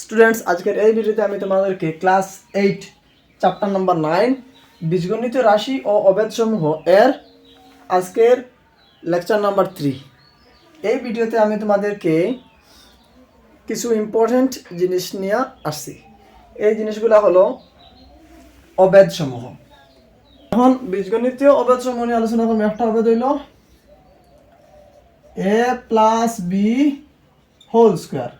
Students আজকের এই ভিডিওতে আমি তোমাদেরকে class eight chapter number nine বীজগণিত রাশি ও অবেদসমূহ এর আজকের লেকচার নাম্বার থ্রি এই ভিডিওতে আমি তোমাদেরকে কিছু ইম্পর্ট্যান্ট জিনিস নিয়ে আসছি। এই জিনিসগুলো হলো অবেদসমূহ এখন বীজগণিতীয় অবেদসমূহ নিয়ে আলোচনা করব। একটা অবেদ হইল A plus B whole square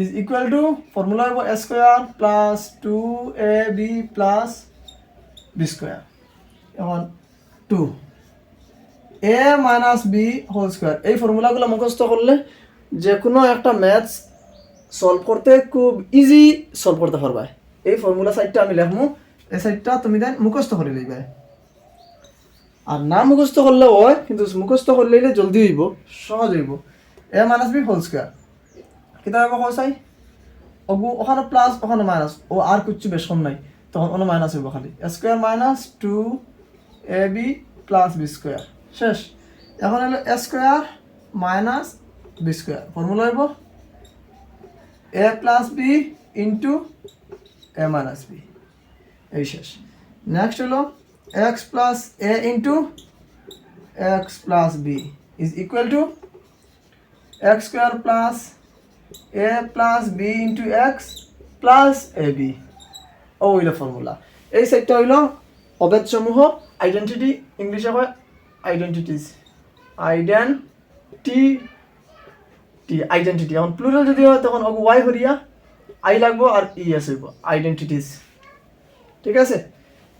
is equal to formula of a square plus 2ab plus b square. এখন 2 a minus B whole square এই ফর্মুলাগুলো মুখস্থ করলে যে কোনো একটা ম্যাথস সলভ করতে খুব ইজি সলভ করতে পারবা। এই ফর্মুলা সাইডটা আমি লেখমু এই সাইডটা তুমি দেন মুখস্থ করে লইবে আর না মুখস্থ করলে হয়, কিন্তু মুখস্থ করলে জলদি হইব, সহজ হইব। A minus B whole square কিতা হবে কসাই ওগু ওখানে প্লাস ওখানে মাইনাস ও আর কিচ্ছু বেশ কম নাই। তখন ওখানে মাইনাস হইব খালি। Square minus two a b plus b square শেষ। এখন হলো square minus b square formula হইব। A plus b into a minus b. এই শেষ। নেক্সট হলো x plus a into x plus b is equal to x square plus a plus b into x plus a b ও, হইল formula এই সাইডটা হইল অবেদ সমূহ identity ইংলিশে হয় আইডেন্টিটিস আইডেন্টি টি আইডেন্টিটি এখন প্লুরাল যদি হয়, তখন অগু ওয়াই হরিয়া আই লাগবো আর ই এস হইব আইডেন্টিটিস ঠিক আছে?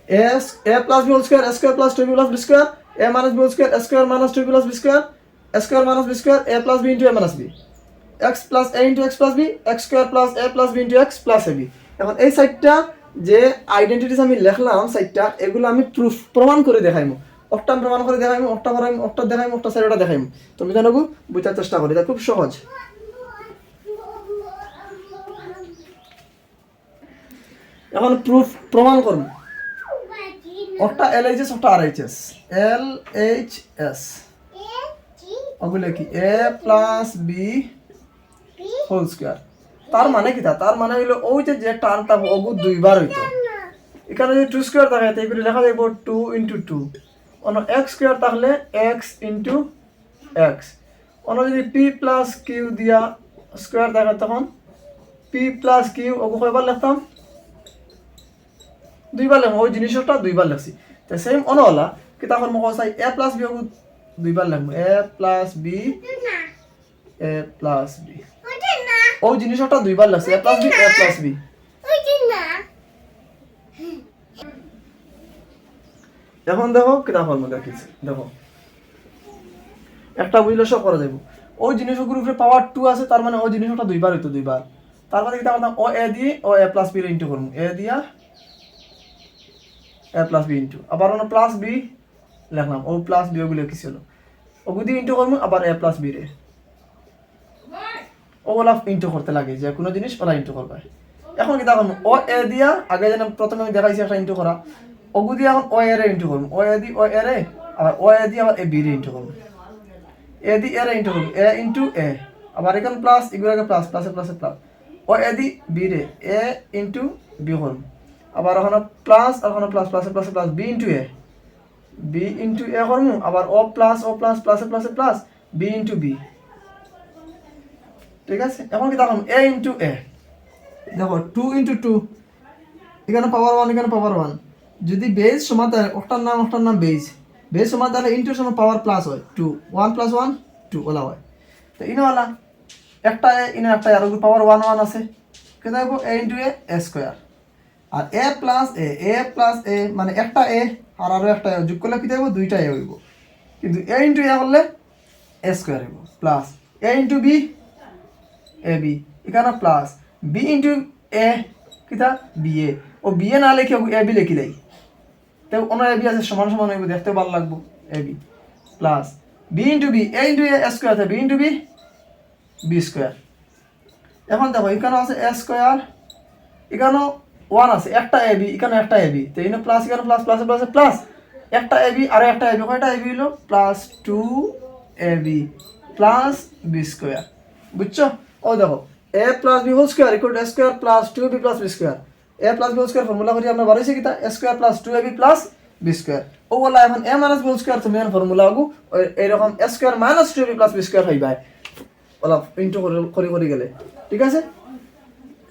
S a plus b whole square a square plus two b plus b square a minus b whole square a square minus two plus b square a square minus b square a plus b into a minus b x plus a into x plus b x square plus a plus b into x plus a b এখন এই সাইডটা যে identities আমি লিখলাম সাইডটা এগুলো আমি proof প্রমাণ করে দেখাইমু। অকটা প্রমাণ করে দেখাইমু অকটা করাইমু অকটা দেখাইমু অকটা সাইডটা দেখাইমু। তুমি জানাব বুঝার চেষ্টা করি এটা খুব সহজ। এখন প্রুফ প্রমাণ করব। একটা এল এইচ এস একটা R H S L H S ওগুলো কি? A plus b whole square তার মানে কি তার মানে হইল ওই যে যে টার্মটা অগু দুইবার হইতো। এখানে যদি টু স্কোয়ার থাকে তাই করে লেখা যাইব টু ইন্টু টু অন্য এক্স স্কোয়ার থাকলে এক্স ইন্টু এক্স অন্য যদি পি প্লাস কিউ দিয়া স্কোয়ার থাকে, তখন পি প্লাস কিউ ওগু কয়বার লিখতাম? দুইবার লেখো ওই জিনিসটা দুইবার লেখছি। তো সেম অনওয়ালা, কি তখন মোক চাই এ প্লাস বি ওগু দুইবার লিখব। A plus b a plus b ওই জিনিসটা দুইবার লাগছে a plus b a plus b এখন দেখো হল মধ্যে কিছু দেখো। একটা বুঝলে সব করা যাবে ওই জিনিসের গ্রুপে পাওয়ার টু আছে, তার মানে ওই জিনিসটা দুইবার হইতো, দুইবার। তার মানে কিতা ও এ দিয়ে ও এ প্লাস বি ইন্টু করব। এ দিয়া এ প্লাস বি ইন্টু আবার অন্য প্লাস বি লিখলাম, ও প্লাস বি ওগুলো কি ছিল? ওগুলো দিয়ে ইন্টু করব, আবার এ প্লাস বি রে। ওগুলা ইন্টু করতে লাগে যে কোনো জিনিস ওরা ইন্টু করবে। এখন কি দেখুন ও এ দিয়া, আগে যেন প্রথমে আমি দেখাইছি একটা ইন্টু করা ওগু দিয়ে এখন ও এর ইন্টু করব। ও এ দি ও এর আবার ও এ দিয়ে আবার এ, বি রে ইন্টু করব। এ দি এর ইন্টু করব। A into a. আবার এখানে প্লাস এগুলোকে প্লাস প্লাসে প্লাসে প্লাস ও এ দি, বি রে, এ ইন্টু বি করব। আবার ওখানে প্লাস ওখানে প্লাস প্লাসে প্লাসে plus b into a. B into a করব, আবার ও প্লাস ও প্লাস প্লাসে প্লাসে প্লাস বি ইন্টু বি। ঠিক আছে? এখন কি দেখুন এ ইন্টু এ দেখো টু ইন্টু টু এখানে পাওয়ার ওয়ান এখানে পাওয়ার ওয়ান যদি বেজ সমান থাকে ওটার নাম ওটার নাম বেজ বেজ সমান তাহলে ইন্টু সমান পাওয়ার প্লাস হয় two one plus one two OLA হয়। তো ইনোওয়ালা একটা এ ইনো একটা আর পাওয়ার ওয়ান ওয়ান আছে। কে দেখব a into a a square R a plus a a plus a মানে একটা এ আর আরও একটা এ যোগ করলে কি দেখব দুইটা এ হইব। কিন্তু এ ইন্টু এ করলে এ স্কোয়ার হইব plus a into b a b এখানে প্লাস বি ইন্টু এ কিতা B A O B A না লিখে এ বি লিখি দেয় তো অন্য এ আছে, সমান সমান হইব দেখতে ভালো লাগবো a b plus b into b a into a square আছে। B into b b square এখন দেখো এখানে আছে এ স্কোয়ার এখানেও ওয়ান আছে। একটা এ বি এখানে একটা এ বি তো এখানে প্লাস এখানে প্লাস প্লাস প্লাস প্লাস একটা এ বি আর একটা এ বি কয়টা এ বি হলো plus two a b plus b square বুঝছ ও দেখো a plus b whole square equal to square plus two b plus b square a plus b whole square formula করি আমরা বাড়াইছি কিতা square plus two a b plus b square ও বলা এখন a minus b whole square তুমি এখন formula আগু এইরকম square minus two b plus b square হইবা অলপ ইন্টু করে করে গেলে। ঠিক আছে?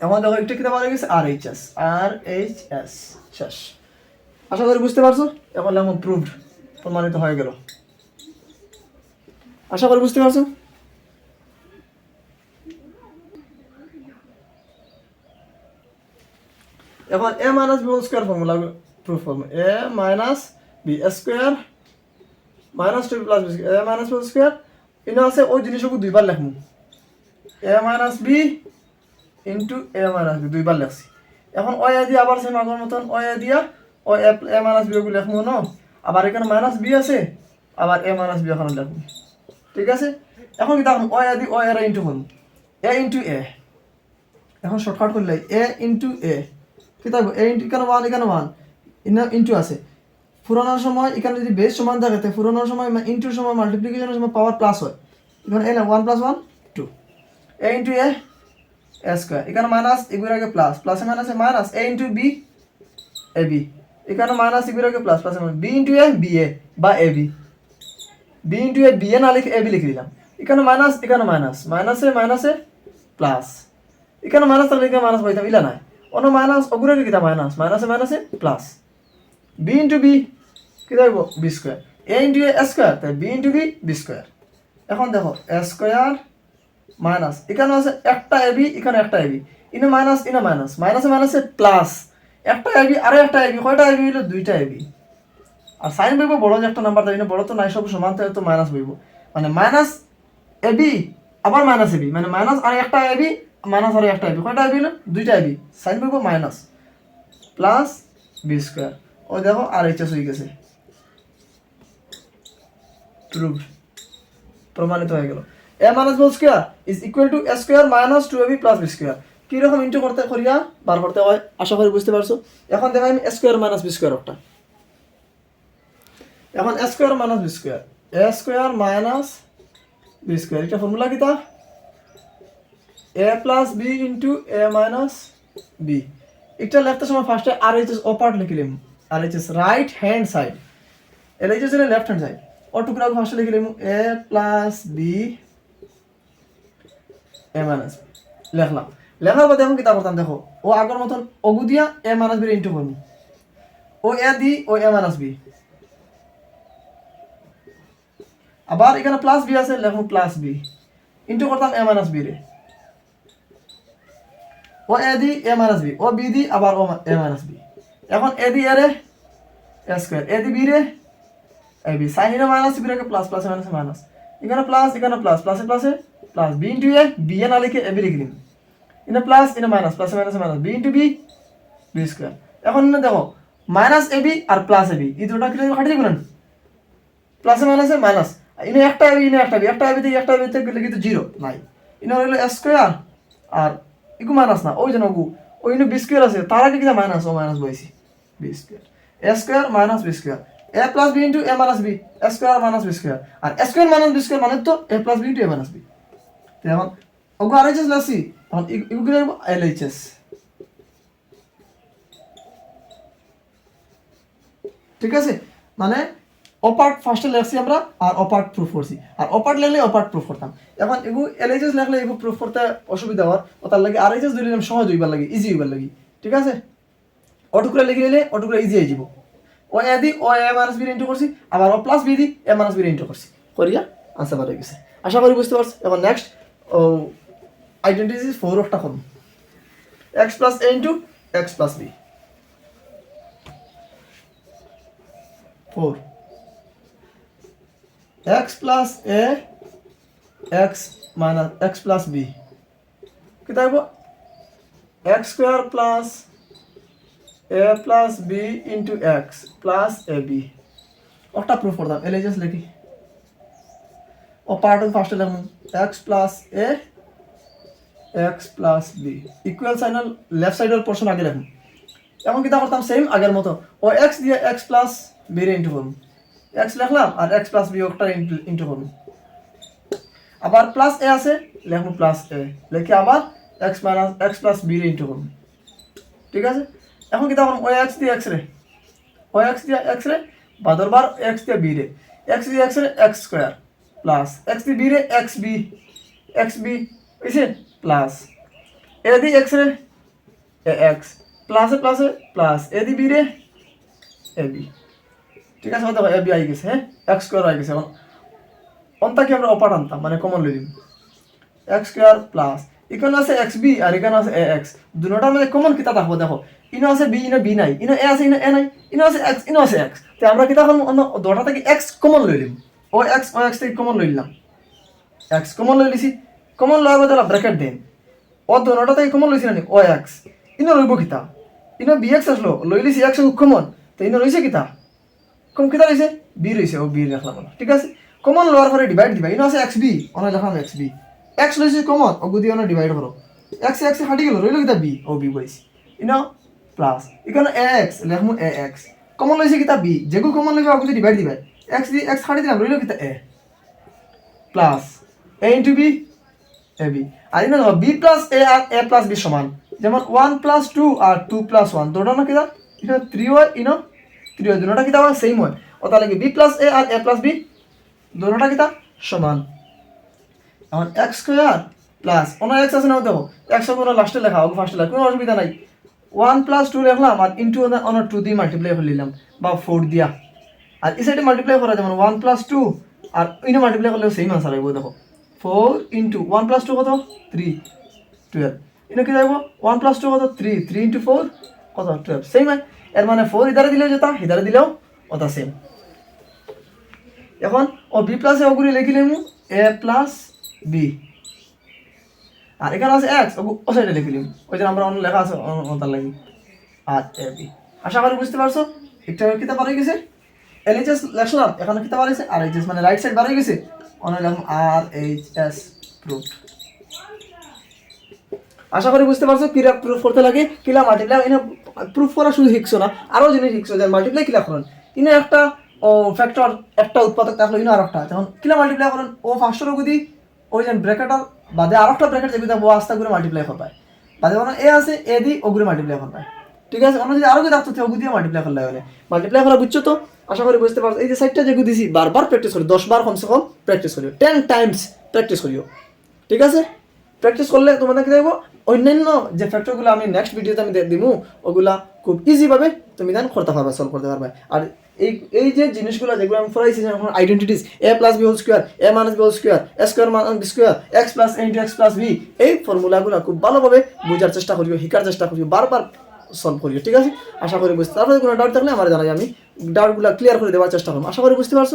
এখন দেখো একটু কিতা পাওয়া গেছে R H S R H S শেষ। আশা করি বুঝতে পারছ? এখন এখন প্রুভড প্রমাণিত হয়ে গেল। আশা করি বুঝতে পারছ? এখন a minus b whole square formula proof form a minus b square minus two plus b a minus b square ইনো আছে ওই জিনিসকে দুইবার লেখমু। A minus b into a minus b দুইবার লেখছি। এখন ওই দিয়ে আবার সেম আগের মতন, অ এ দিয়া ও এ মাইনাস বি ওগুলো লেখমু ন। আবার এখানে মাইনাস বি আছে, আবার এ মাইনাস বি এখানে লেখমু। ঠিক আছে? এখন কি দেখুন এ আদি ও এর ইন্টু হল এ ইন্টু এ এখন শর্টকাট করলে এ ইন্টু এ কি থাকবে? এ ইন্টু এখানে ওয়ান এখানে ওয়ান ইন্টু আছে। ফুরানোর সময় এখানে যদি বেস সমান থাকে তো ফুরানোর সময় ইন্টুর সময় মাল্টিপ্লিকেশনের সময় পাওয়ার প্লাস হয়। এখানে a one plus one two a into a a square এখানে মাইনাস এগুলোর আগে প্লাস প্লাসে মাইনাসে minus a into b a b এখানে মাইনাস এগুলোর আগে প্লাস প্লাসে b into a b a বা a b b into a b a না লিখে এ বি লিখে দিলাম। এখানে মাইনাস এখানে মাইনাস মাইনাসে মাইনাসে প্লাস এখানে মাইনাস থাকলে এখানে মাইনাস পাইতাম ইলা নাই। অন্য মাইনাস অগুরে কিতা মাইনাস মাইনাসে মাইনাসে প্লাস বি ইন্টু বি কি থাকব b square a into a square তাই b into b b square এখন দেখো এ স্কোয়ার মাইনাস এখানে আছে একটা এবি এখানে একটা এবি ইনে মাইনাস ইনে মাইনাস মাইনাসে মাইনাসে প্লাস একটা এবি আরও একটা এবি কয়টা এবি হইল? দুইটা এবি আর সাইন বইব, বড় যে একটা নাম্বার দেয় বড় তো নাই, সব সমান থাকে তো মাইনাস বইব। মানে মাইনাস এবি আবার মাইনাস এবি মানে মাইনাস আর একটা এবি মাইনাস আর একটা এবি কয়টা এবি হলো? দুইটা এবি সাইন বইব মাইনাস প্লাস বি স্কোয়ার ও দেখো আর এইচ এস হয়ে গেছে। প্রুভড প্রমাণিত হয়ে গেল। এ minus ball square is equal to a square minus two a b plus b square কীরকম ইন্টু করতে করিয়া বার করতে হয়? আশা করি বুঝতে পারছ। এখন দেখা আমি স্কোয়ার মাইনাস বি স্কোয়ার একটা এখন square minus b square a square minus b square এটা ফর্মুলা কিতা a plus b into a minus b এটা লেখতে সময় ফার্স্টে আর এইচ এস অপার্ট লিখিলাম R H S right hand side L H S left hand side ও টুকরা ফার্স্টে লিখিলাম a plus b a minus লেখলাম। লেখার পর দেখুন কিতা করতাম দেখো। ও আগের মতন অগু দিয়া এ মাইনাস বি ইন্টু করব ও এ দি, ও এ মাইনাস বি আবার এখানে প্লাস বি আছে, লেখো প্লাস বি ইন্টু করতাম এ মাইনাস বি রে। ও এ দি এ মাইনাস বি, ও বি দি আবার ও এ মাইনাস বি। এখন এ দি এ রে, এ স্কোয়ার। এ দি বি রে, a b. Sign a minus b রে প্লাস প্লাস মাইনাস মাইনাস। এখানে প্লাস এখানে প্লাস প্লাসে প্লাসে plus b into a b a না লিখে এ বি লিখে দিন। ইনে প্লাস ইনে মাইনাস প্লাসে মাইনাসে minus b into b b square. এখন ইনে দেখো মাইনাস এ বি আর প্লাস এ বি এই দুটা কি কাটি দিবেন? প্লাসে মাইনাসে মাইনাস ইনে একটা এবি ইনে একটা এবি একটা এবি থেকে একটা এবি থেকে কিন্তু জিরো নাই। ইনে হলো স্কোয়ার আর ইকু মাইনাস না, ওই জন্য গু ওই ইনে বি আছে, তার আগে কিনা মাইনাস ও minus বইছি b a square minus b a plus b into a minus b square minus b square R square minus B square মানে তো a plus b into a minus b এখন, ওগু R H S লাসি, এখন ইকু কি এল H S. ঠিক আছে? মানে অপার্ট ফার্স্টে লেখছি আমরা আর অপার্ট প্রুফ করছি আর অপার্ট লেখলে অপার্ট প্রুফ করতাম এখন এগু এলএইচএস লেখলে এগু প্রুফ করতে অসুবিধা হওয়ার ও তার লাগে আর এইচএস ধরে নিলাম সহজ হইবার লাগে ইজি হইবার লাগে। ঠিক আছে? অটুকুরা লিখে নিলে অটুকুরা ইজি হয়ে যাব। ও এ দি ও এ মাইনাস বি ইন্টু করছি আবার ও প্লাস বি দি এ মাইনাস বি ইন্টু করছি করিয়া আনসার বার হয়ে গেছে। আশা করি বুঝতে পারছি। এখন নেক্সট ও আইডেন্টিটি ফোর অফটা করুন x plus a into x plus b four x plus a, x minus, x plus b. কি থাকব? X square plus a plus b into x plus a b. ওটা প্রুফ করতাম এলে just লিখি। ও part of ফার্স্টে লিখুন x plus a, x plus b equal সাইনাল left সাইডের portion আগে লিখুন। এখন কিতা করতাম সেম আগের মতো। ও x দিয়ে x plus b রে ইন্টু করুন। এক্স লিখলাম আর এক্স প্লাস বিয়োগটা ইন্টু করুন আবার প্লাস এ আছে, লিখব প্লাস এ লেখে আবার x minus x plus b রে ইন্টু করুন ঠিক আছে? এখন কি তখন ওই এক্স দিয়ে এক্স রে। ওই এক্স দিয়ে এক্স রে, বাদর বার এক্স দিয়ে বি রে। এক্স দিয়ে এক্স রে এক্স স্কোয়ার প্লাস এক্স দিয়ে বি রে এক্স বি এক্স বি বুঝছে? প্লাস এ দি এক্স রে এ এক্স প্লাসে প্লাসে প্লাস এ দি বি রে এ বি ঠিক আছে দেখো এ বি আই গেছে হ্যাঁ? এক্স স্কোয়ার আই গেছে এখন। অন্তাকে আমরা অপার আনতাম মানে কমন লই দিম এক্স স্কোয়ার প্লাস এখানে আছে এক্স বি আর এখানে আছে এ এক্স দুটার মধ্যে কমন কিতা থাকব, দেখো। ইনো আছে বি ইনো বি নাই, ইনো এ আছে, ইনো এ নাই, ইনো আছে এক্স ইনো আছে এক্স তো আমরা কিতা করব অন্য দুটা থেকে এক্স কমন লই লিম ও এক্স ও এক্স থেকে কমন লই নিলাম। এক্স কমন লই লিছি। কমন লওয়ার মধ্যে ব্র্যাকেট দেন ও দুটা থেকে কমন লইছি না? ও এক্স ইনো লইব কিতা? ইনো বি এক্স আসলো লই লিছি এক্স কমন তো ইনো লইছে কিতা? কম কিতা রয়েছে বি রয়েছে ও বি রাখলাম ঠিক আছে কমন লওয়ার পরে ডিভাইড দিবা ইনো আছে এক্স বি অনেক লেখাম এক্স বি এক্স রয়েছে কমন ও গুদি অনেক ডিভাইড করো এক্স এক্স হাঁটি গেল রইল কিতা বি ও বি বইছি ইনো প্লাস এখানে এ এক্স লেখমু এ এক্স কমন লইছে কিতা বি যেগু কমন লইবে ওগুলি ডিভাইড দিবা এক্স দি এক্স হাঁটি দিলাম রইল কিতা a plus a into b a b আর ইনো বি প্লাস এ আর এ প্লাস বি সমান. যেমন ওয়ান প্লাস টু আর টু প্লাস ওয়ান দুটো না কিতা ইনো থ্রি হয় ইনো থ্রি হয় দুটোটা কিতা হয় সেম হয়। ও তাহলে কি বি প্লাস এ আর এ প্লাস বি দুটোটা কিতা সমান। এখন এক্স স্কোয়ার প্লাস অন্য এক্স আছে না, দেখো। এক্স কোনো লাস্টে লেখা হোক ফার্স্টে লেখা, কোনো অসুবিধা নাই। ওয়ান প্লাস টু লিখলাম আর ইন্টু অন্য টু দিয়ে মাল্টিপ্লাই করে নিলাম, বা ফোর দিয়া। আর এই সাইডে মাল্টিপ্লাই করা, যেমন ওয়ান প্লাস টু আর ইনো মাল্টিপ্লাই করলেও সেম আনসার আসবে দেখো। Four into one plus two কত? থ্রি টুয়েলভ ইনো কি যাব ওয়ান প্লাস টু কত? থ্রি থ্রি ইন্টু ফোর কত? টুয়েলভ সেম এর মানে ফোর ইধারে দিলেও যেটা ইধারে দিলেও ওটা সেম এখন ও বি প্লাসে ওগুলি লিখিলাম এ প্লাস বি আর এখানে আছে এক্স ও সাইডে লিখিলাম ওই যে আমরা অন্য লেখা আছে অন্য- অন্য তার লাগি। আর এ বি আশা করি বুঝতে পারছ একটা কিতাব বাড়ি গেছে। এল এইচ এস লেখলাম এখানে কিতাব বাড়িয়েছে আর এইচ এস মানে রাইট সাইড বাড়ি গেছে। অনেক লেখলাম আর এইচ এস প্রুফ আশা করি বুঝতে পারছ কিরা প্রুফ করতে লাগে কিলা মাল্টিপ্লাই এনে প্রুফ করা শুধু শিখছো না আরও জিনিস শিখছো যে মাল্টিপ্লাই কিলা করেন ইনে একটা, ও ফ্যাক্টর একটা উৎপাদক থাকল ইনো আর একটা তখন কিলা মাল্টিপ্লাই করেন ও ফার্স্টের গুদি ওই যে ব্র্যাকেটার বাদে আর একটা ব্র্যাকেট যেগুলো ও আস্তে করে মাল্টিপ্লাই করবে। বাদে মানে এ আছে এ দি ওগুলো মাল্টিপ্লাই করবে। ঠিক আছে? অন্য যদি আরও যদি থাকতো ওগুলো দিয়ে মাল্টিপ্লাই করলে হলে মাল্টিপ্লাই করা বুঝছ তো? আশা করি বুঝতে পারছ। এই যে সাইডটা যেগুলো দিছি, বারবার প্র্যাকটিস করি দশ বার কমসে কম প্র্যাকটিস করিও। টেন টাইমস প্র্যাকটিস করিও। ঠিক আছে? প্র্যাকটিস করলে তোমাদের কি দেখব অন্যান্য যে ফ্যাক্টরগুলো আমি নেক্সট ভিডিওতে আমি দিব ওগুলা খুব ইজিভাবে তুমি দেন করতে পারবে সলভ করতে পারবে। আর এই এই যে জিনিসগুলো যেগুলো আমি পড়াইছি, যেমন identities a plus b whole square a minus b whole square a square minus b square x plus into x plus b এই ফর্মুলাগুলো খুব ভালোভাবে বোঝার চেষ্টা করিও শিকার চেষ্টা করিও, বারবার সলভ করিও, ঠিক আছে? আশা করি বুঝতে তারপরে কোনো ডাউট থাকলে আমার জানাই আমি ডাউটগুলো ক্লিয়ার করে দেওয়ার চেষ্টা করব। আশা করি বুঝতে পারছ?